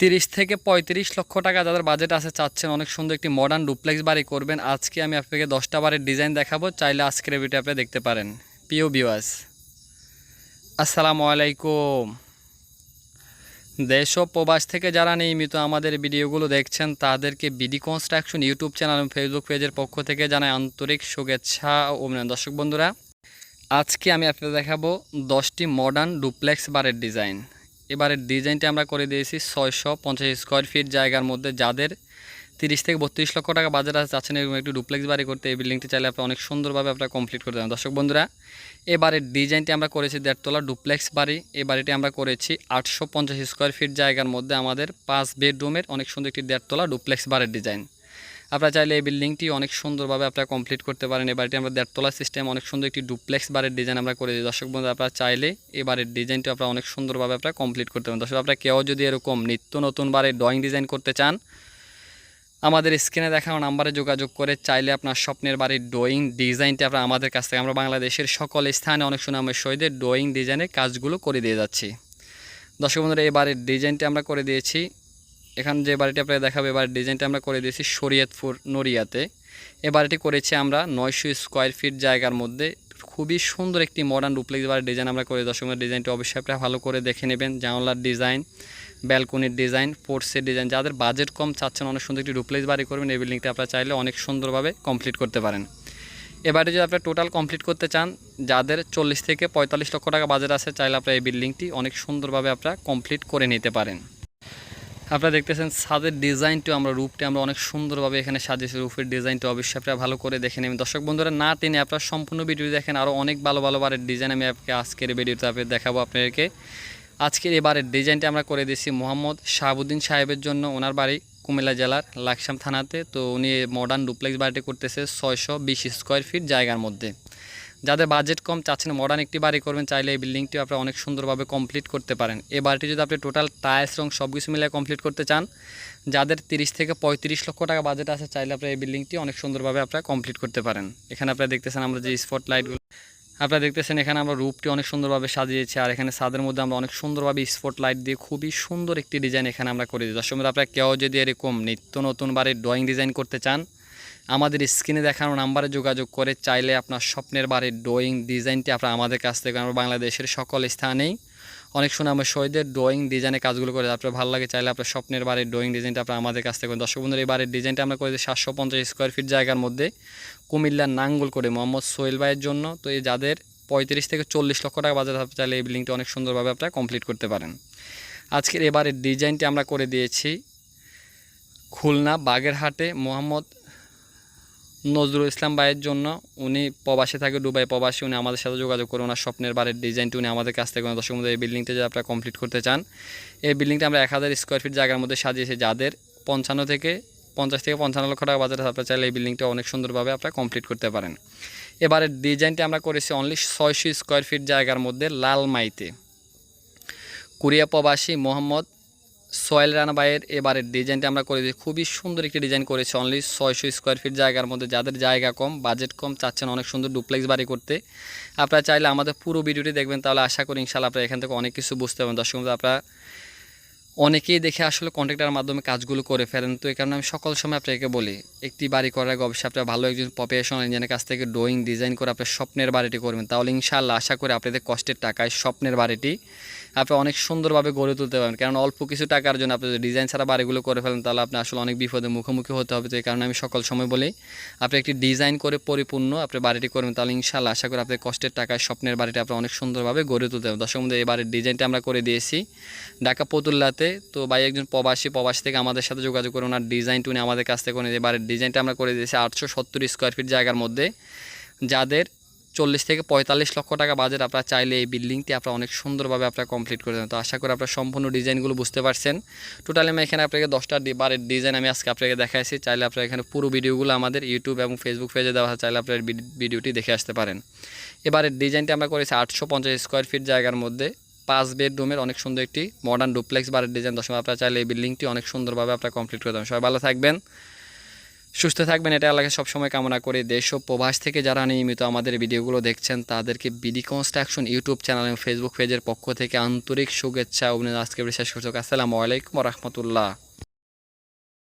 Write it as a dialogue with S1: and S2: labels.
S1: তিরিশ থেকে পঁয়ত্রিশ লক্ষ টাকা যাদের বাজেট আছে চাচ্ছেন অনেক সুন্দর একটি মডার্ন ডুপ্লেক্স বাড়ি করবেন। আজকে আমি আপনাকে দশটা বাড়ির ডিজাইন দেখাবো, চাইলে আজকের ভিডিও আপনি দেখতে পারেন। পিও বিওয়াস আসসালামু আলাইকুম। দেশ ও প্রবাস থেকে যারা নিয়মিত আমাদের ভিডিওগুলো দেখছেন, তাদেরকে বিডি কনস্ট্রাকশন ইউটিউব চ্যানেল এবং ফেসবুক পেজের পক্ষ থেকে জানাই আন্তরিক শুভেচ্ছা ও অভিনন্দন। দর্শক বন্ধুরা, আজকে আমি আপনাদের দেখাবো দশটি মডার্ন ডুপ্লেক্স বারের ডিজাইন এবারের ডিজাইনটি আমরা করে দিয়েছি ছয়শো পঞ্চাশ স্কোয়ার ফিট জায়গার মধ্যে যাদের তিরিশ থেকে বত্রিশ লক্ষ টাকা বাজার আছে চাচ্ছেন এরকম একটু ডুপ্লেক্স বাড়ি করতে এই বিল্ডিংটি চাইলে আপনি অনেক সুন্দরভাবে আপনারা কমপ্লিট করতে পারেন দর্শক বন্ধুরা, এবারের ডিজাইনটি আমরা করেছি দেড়তলা ডুপ্লেক্স বাড়ি। এই বাড়িটি আমরা করেছি আটশো পঞ্চাশ স্কোয়ার ফিট জায়গার মধ্যে আমাদের পাঁচ বেডরুমের অনেক সুন্দর একটি দেড়তলা ডুপ্লেক্স বাড়ির ডিজাইন আপনারা চাইলে এই বিল্ডিংটি অনেক সুন্দরভাবে আপনারা কমপ্লিট করতে পারেন। এই বাড়িটি আমরা দেড়তলা সিস্টেম অনেক সুন্দর একটি ডুপ্লেক্স বাড়ির ডিজাইন আমরা করে দিই। দর্শক বন্ধু আপনারা চাইলে এই বাড়ির ডিজাইনটি আপনারা অনেক সুন্দরভাবে আপনারা কমপ্লিট করতে পারেন। দর্শক, আপনারা কেউ যদি এরকম নিত্য নতুন বাড়ির ড্রয়িং ডিজাইন করতে চান, আমাদের স্ক্রিনে দেখানো নাম্বারে যোগাযোগ করে চাইলে আপনার স্বপ্নের বাড়ির ড্রয়িং ডিজাইনটি আপনারা আমাদের কাছ থেকে, আমরা বাংলাদেশের সকল স্থানে অনেক সুনামের সহিত ড্রয়িং ডিজাইনের কাজগুলো করে দিয়ে যাচ্ছি। দর্শক বন্ধুরা, এই বাড়ির ডিজাইনটি আমরা করে দিয়েছি। এখান যে বাড়িটি আপনাকে দেখাবো, এবার ডিজাইনটা আমরা করে দিয়েছি শরীয়তপুর নড়িয়াতে। এ বাড়িটি করেছি আমরা নয়শো স্কোয়ার ফিট জায়গার মধ্যে। খুবই সুন্দর একটি মডার্ন ডুপ্লেক্স বাড়ির ডিজাইন আমরা করে দর্শক ডিজাইনটি অবশ্যই আপনারা ভালো করে দেখে নেবেন। জানলার ডিজাইন ব্যালকনির ডিজাইন পোর্টসের ডিজাইন যাদের বাজেট কম চাচ্ছেন অনেক সুন্দর একটি ডুপ্লেক্স বাড়ি করবেন। এই বিল্ডিংটা আপনারা চাইলে অনেক সুন্দরভাবে কমপ্লিট করতে পারেন। এবারে যদি আপনারা টোটাল কমপ্লিট করতে চান, যাদের চল্লিশ থেকে পঁয়তাল্লিশ লক্ষ টাকা বাজেট আছে, চাইলে আপনারা এই বিল্ডিংটি অনেক সুন্দরভাবে আপনারা কমপ্লিট করে নিতে পারেন। আপনারা দেখতেছেন ছাদের ডিজাইনটিও আমরা, রূপটি আমরা অনেক সুন্দরভাবে এখানে সাজিয়েছি। রূপের ডিজাইনটি অবশ্যই আপনারা ভালো করে দেখে নেবেন। দর্শক বন্ধুরা, না টেনে আপনারা সম্পূর্ণ ভিডিও দেখেন। আরও অনেক ভালো ভালো বারের ডিজাইন আমি আপনাকে আজকের ভিডিওতে আপনি দেখাবো আপনাদেরকে। আজকের এবারের ডিজাইনটি আমরা করে দিয়েছি মোহাম্মদ শাহাবুদ্দিন সাহেবের জন্য। ওনার বাড়ি কুমিল্লা জেলার লাকসাম থানাতে। তো উনি মডার্ন ডুপ্লেক্স বাড়িটি করতেছে ছয়শো বিশ স্কোয়ার ফিট জায়গার মধ্যে। যাদের বাজেট কম চাচ্ছেন মডার্ন একটি বাড়ি করবেন, চাইলে এই বিল্ডিংটি আপনারা অনেক সুন্দরভাবে কমপ্লিট করতে পারেন। এই বাড়িটি যদি আপনি টোটাল টাইলস রং সব কিছু মিলিয়ে কমপ্লিট করতে চান, যাদের তিরিশ থেকে পঁয়ত্রিশ লক্ষ টাকা বাজেট আছে, চাইলে আপনারা এই বিল্ডিংটি অনেক সুন্দরভাবে আপনারা কমপ্লিট করতে পারেন। এখানে আপনারা দেখতেছেন আমরা যে স্পট লাইটগুলো আপনারা দেখতেছেন এখানে আমরা রূপটি অনেক সুন্দরভাবে সাজিয়েছি, আর এখানে ছাদের মধ্যে আমরা অনেক সুন্দরভাবে স্পট লাইট দিয়ে খুবই সুন্দর একটি ডিজাইন এখানে আমরা করে দিই দর্শক আপনারা কেউ যদি এরকম নিত্য নতুন বাড়ির ড্রয়িং ডিজাইন করতে চান আমাদের স্ক্রিনে দেখানো নাম্বারে যোগাযোগ করে চাইলে আপনার স্বপ্নের বাড়ির ড্রয়িং ডিজাইনটি আপনারা আমাদের কাছ থেকে আমরা বাংলাদেশের সকল স্থানেই অনেক সুনামের শহীদের ড্রয়িং ডিজাইনের কাজগুলো করে আপনার ভালো লাগে চাইলে আপনার স্বপ্নের বাড়ির ড্রয়িং ডিজাইনটা আপনার আমাদের কাছ থেকে। দর্শক বন্ধুর, এই বাড়ির ডিজাইনটা আমরা করে সাতশো পঞ্চাশ স্কোয়ার ফিট জায়গার মধ্যে কুমিল্লার নাঙ্গল করে মোহাম্মদ সোহেল ভাইয়ের জন্য। তো এই যাদের পঁয়ত্রিশ থেকে চল্লিশ লক্ষ টাকা বাজার আপনি চাইলে এই বিল্ডিংটি অনেক সুন্দরভাবে আপনারা কমপ্লিট করতে পারেন। আজকের এবারের ডিজাইনটি আমরা করে দিয়েছি খুলনা বাগেরহাটে মোহাম্মদ নজরুল ইসলাম ভাইয়ের জন্য উনি প্রবাসে থাকে দুবাই প্রবাসী, উনি আমাদের সাথে যোগাযোগ করে ওনার স্বপ্নের বাড়ির ডিজাইনটি উনি আমাদের কাছ থেকে দর্শক মধ্যে এই বিল্ডিংটা যদি আপনারা কমপ্লিট করতে চান, এই বিল্ডিংটা আমরা এক হাজার স্কোয়ার ফিট জায়গার মধ্যে সাজিয়েছি যাদের পঞ্চান্ন থেকে পঞ্চাশ থেকে পঞ্চান্ন লক্ষ টাকা বাজারে আপনারা চাইলে এই বিল্ডিংটা অনেক সুন্দরভাবে আপনারা কমপ্লিট করতে পারেন। এবারের ডিজাইনটি আমরা করেছি অনলি ছয়শো স্কোয়ার ফিট জায়গার মধ্যে লালমাইতে। কুরিয়া প্রবাসী মোহাম্মদ সোয়েল রানা ভাইয়ের এবারের ডিজাইনটা আমরা করে দিই। খুবই সুন্দর একটি ডিজাইন করেছি অনলি ছয়শো স্কোয়ার ফিট জায়গার মধ্যে। যাদের জায়গা কম বাজেট কম, চাচ্ছেন অনেক সুন্দর ডুপ্লেক্স বাড়ি করতে। আপনারা চাইলে আমাদের পুরো ভিডিওটি দেখবেন, তাহলে আশা করি ইনশাল্লাহ আপনারা এখান থেকে অনেক কিছু বুঝতে পারবেন। দর্শক আপনারা অনেকেই দেখে আসলে কন্ট্রাক্টারের মাধ্যমে কাজগুলো করে ফেলেন। তো এই কারণে আমি সকল সময় আপনাকে বলি, একটি বাড়ি করার আগে অবশ্যই আপনার ভালো একজন প্রফেশনাল ইঞ্জিনিয়ারের কাছ থেকে ড্রয়িং ডিজাইন করে আপনার স্বপ্নের বাড়িটি করবেন। তাহলে ইনশাল্লাহ আশা করি আপনাদের কষ্টের টাকায় স্বপ্নের বাড়িটি আপনি অনেক সুন্দরভাবে গড়ে তুলতে পারবেন। কারণ অল্প কিছু টাকার জন্য আপনি যদি ডিজাইন ছাড়া বাড়িগুলো করে ফেলেন, তাহলে আপনি আসলে অনেক বিপদের মুখোমুখি হতে হবে। তো এই কারণে আমি সকল সময় বলি, আপনি একটি ডিজাইন করে পরিপূর্ণ আপনি বাড়িটি করবেন, তাহলে ইনশাল্লাহ আশা করি আপনাদের কষ্টের টাকায় স্বপ্নের বাড়িটি আপনি অনেক সুন্দরভাবে গড়ে তুলতে হবে দর্শক এই বাড়ির ডিজাইনটা আমরা করে দিয়েছি। ঢাকা পতুল্লাতে তো ভাই একজন প্রবাসী প্রবাসী থেকে আমাদের সাথে যোগাযোগ করে ওনার ডিজাইন উনি আমাদের কাছ থেকে উনি এবারের ডিজাইনটা আমরা করে দিয়েছি আটশো সত্তর স্কোয়ার ফিট জায়গার মধ্যে। যাদের চল্লিশ থেকে পঁয়তাল্লিশ লক্ষ টাকা বাজেট আপনারা চাইলে এই বিল্ডিংটি আপনারা অনেক সুন্দরভাবে আপনারা কমপ্লিট করে দেন। তো আশা করি আপনারা সম্পূর্ণ ডিজাইনগুলো বুঝতে পারছেন। টোটালি আমি এখানে আপনাকে দশটা বারের ডিজাইন আমি আজকে আপনাকে দেখাইছি। চাইলে আপনারা এখানে পুরো ভিডিওগুলো আমাদের ইউটিউব এবং ফেসবুক পেজে দেওয়া চাইলে আপনার ভিডিওটি দেখে আসতে পারেন। এবারের ডিজাইনটি আমরা করেছি আটশো পঞ্চাশ স্কোয়ার ফিট জায়গার মধ্যে। পাঁচ বেডরুমের অনেক সুন্দর একটি মডার্ন ডুপ্লেক্স বাড়ির ডিজাইন দশম আপনারা চাইলে এই বিল্ডিংটি অনেক সুন্দরভাবে আপনারা কমপ্লিট করে দেবেন। সবাই ভালো থাকবেন, সুস্থ থাকবেন। এটা আল্লাহকে সবসময় কামনা করে। দেশ ও প্রবাস থেকে যারা নিয়মিত আমাদের ভিডিওগুলো দেখছেন, তাদেরকে বিডি কনস্ট্রাকশন ইউটিউব চ্যানেল এবং ফেসবুক পেজের পক্ষ থেকে আন্তরিক শুভেচ্ছা, অভিনন্দন। আজকে শেষ করছি। আসসালামু আলাইকুম রহমতুল্লাহ।